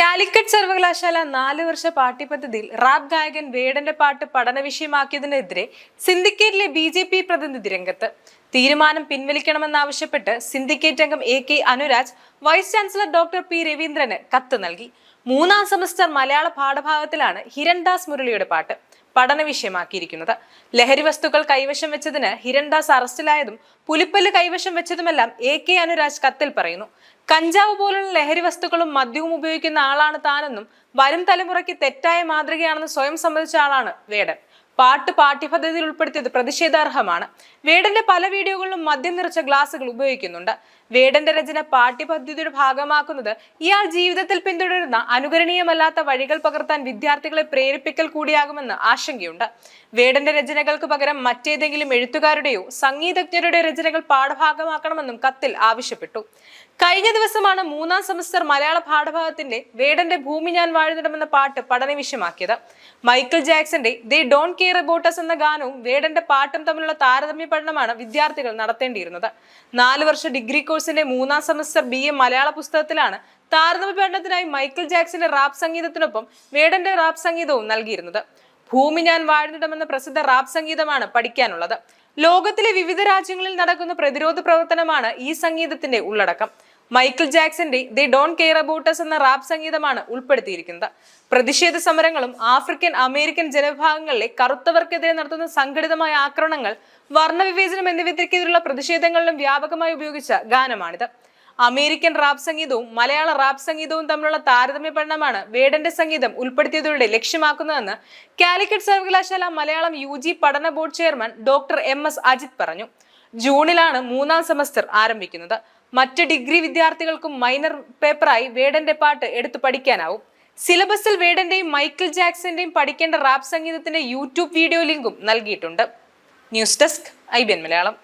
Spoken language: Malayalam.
കാലിക്കറ്റ് സർവകലാശാല നാല് വർഷ പാഠ്യപദ്ധതിയിൽ റാപ്പ് ഗായകൻ വേടന്റെ പാട്ട് പഠന വിഷയമാക്കിയതിനെതിരെ സിൻഡിക്കേറ്റിലെ ബി ജെ പി പ്രതിനിധി രംഗത്ത്. തീരുമാനം പിൻവലിക്കണമെന്നാവശ്യപ്പെട്ട് സിൻഡിക്കേറ്റ് അംഗം A K Anuraj vice chancellor doctor P രവീന്ദ്രന് കത്ത് നൽകി. മൂന്നാം സെമസ്റ്റർ മലയാള പാഠഭാഗത്തിലാണ് ഹിരൺദാസ് മുരളിയുടെ പാട്ട്. പഠന വിഷയമാക്കിയിരിക്കുന്നത്. ലഹരി വസ്തുക്കൾ കൈവശം വെച്ചതിന് ഹിരൺദാസ് അറസ്റ്റിലായതും പുലിപ്പല്ല് കൈവശം വെച്ചതുമെല്ലാം എ കെ അനുരാജ് കത്തിൽ പറയുന്നു. കഞ്ചാവ് പോലുള്ള ലഹരി വസ്തുക്കളും മദ്യവും ഉപയോഗിക്കുന്ന ആളാണ് താനെന്നും വരും തലമുറയ്ക്ക് തെറ്റായ മാതൃകയാണെന്ന് സ്വയം സമ്മതിച്ച ആളാണ് വേടൻ. പാട്ട് പാഠ്യപദ്ധതിയിൽ ഉൾപ്പെടുത്തിയത് പ്രതിഷേധാർഹമാണ്. വേടന്റെ പല വീഡിയോകളിലും മദ്യം നിറച്ച ഗ്ലാസുകൾ ഉപയോഗിക്കുന്നുണ്ട്. വേടന്റെ രചന പാഠ്യപദ്ധതിയുടെ ഭാഗമാക്കുന്നത് ഇയാൾ ജീവിതത്തിൽ പിന്തുടരുന്ന അനുകരണീയമല്ലാത്ത വഴികൾ പകർത്താൻ വിദ്യാർത്ഥികളെ പ്രേരിപ്പിക്കൽ കൂടിയാകുമെന്ന് ആശങ്കയുണ്ട്. വേടന്റെ രചനകൾക്ക് പകരം മറ്റേതെങ്കിലും എഴുത്തുകാരുടെയോ സംഗീതജ്ഞരുടെയോ രചനകൾ പാഠഭാഗമാക്കണമെന്നും കത്തിൽ ആവശ്യപ്പെട്ടു. കഴിഞ്ഞ ദിവസമാണ് മൂന്നാം സെമസ്റ്റർ മലയാള പാഠഭാഗത്തിന്റെ വേടന്റെ ഭൂമി ഞാൻ വാഴുന്നിടമെന്ന പാട്ട് പഠന വിഷയമാക്കിയത് Michael ജാക്സന്റെ they don't care about us എന്ന ഗാനവും വേടന്റെ പാട്ടും തമ്മിലുള്ള താരതമ്യ പഠനമാണ് വിദ്യാർത്ഥികൾ നടത്തേണ്ടിയിരുന്നത്. നാല് വർഷ ഡിഗ്രി കോഴ്സിന്റെ മൂന്നാം സെമസ്റ്റർ ബി എ മലയാള പുസ്തകത്തിലാണ് താരതമ്യ പഠനത്തിനായി മൈക്കിൾ ജാക്സിന്റെ റാപ്പ് സംഗീതത്തിനൊപ്പം വേടന്റെ റാപ്പ് സംഗീതവും നൽകിയിരുന്നത്. ഭൂമി ഞാൻ വാഴുന്നിടമെന്ന പ്രസിദ്ധ റാപ്പ് സംഗീതമാണ് പഠിക്കാനുള്ളത്. ലോകത്തിലെ വിവിധ രാജ്യങ്ങളിൽ നടക്കുന്ന പ്രതിരോധ പ്രവർത്തനമാണ് ഈ സംഗീതത്തിന്റെ ഉള്ളടക്കം. Michael ജാക്സന്റെ the don't care about us എന്ന റാപ്പ് സംഗീതമാണ് ഉൾപ്പെടുത്തിയിരിക്കുന്നത്. പ്രതിഷേധ സമരങ്ങളും ആഫ്രിക്കൻ അമേരിക്കൻ ജനവിഭാഗങ്ങളിലെ കറുത്തവർക്കെതിരെ നടത്തുന്ന സംഘടിതമായ ആക്രമണങ്ങൾ വർണവിവേചനം എന്നിവയ്ക്കെതിരെയുള്ള പ്രതിഷേധങ്ങളിലും വ്യാപകമായി ഉപയോഗിച്ച ഗാനമാണിത്. അമേരിക്കൻ റാപ്പ് സംഗീതവും മലയാള റാപ്പ് സംഗീതവും തമ്മിലുള്ള താരതമ്യ പഠനമാണ് വേടന്റെ സംഗീതം ഉൾപ്പെടുത്തിയതിലൂടെ ലക്ഷ്യമാക്കുന്നതെന്ന് കാലിക്കറ്റ് സർവകലാശാല മലയാളം യു ജി പഠന board chairman doctor M S Ajith പറഞ്ഞു. ജൂണിലാണ് മൂന്നാം സെമസ്റ്റർ ആരംഭിക്കുന്നത്. മറ്റ് ഡിഗ്രി വിദ്യാർത്ഥികൾക്കും മൈനർ പേപ്പറായി വേടന്റെ പാട്ട് എടുത്തു പഠിക്കാനാവും. സിലബസിൽ വേടന്റെയും മൈക്കിൾ ജാക്സന്റെയും പഠിക്കേണ്ട റാപ്പ് സംഗീതത്തിന്റെ യൂട്യൂബ് വീഡിയോ ലിങ്കും നൽകിയിട്ടുണ്ട്. News desk I B N Malayalam.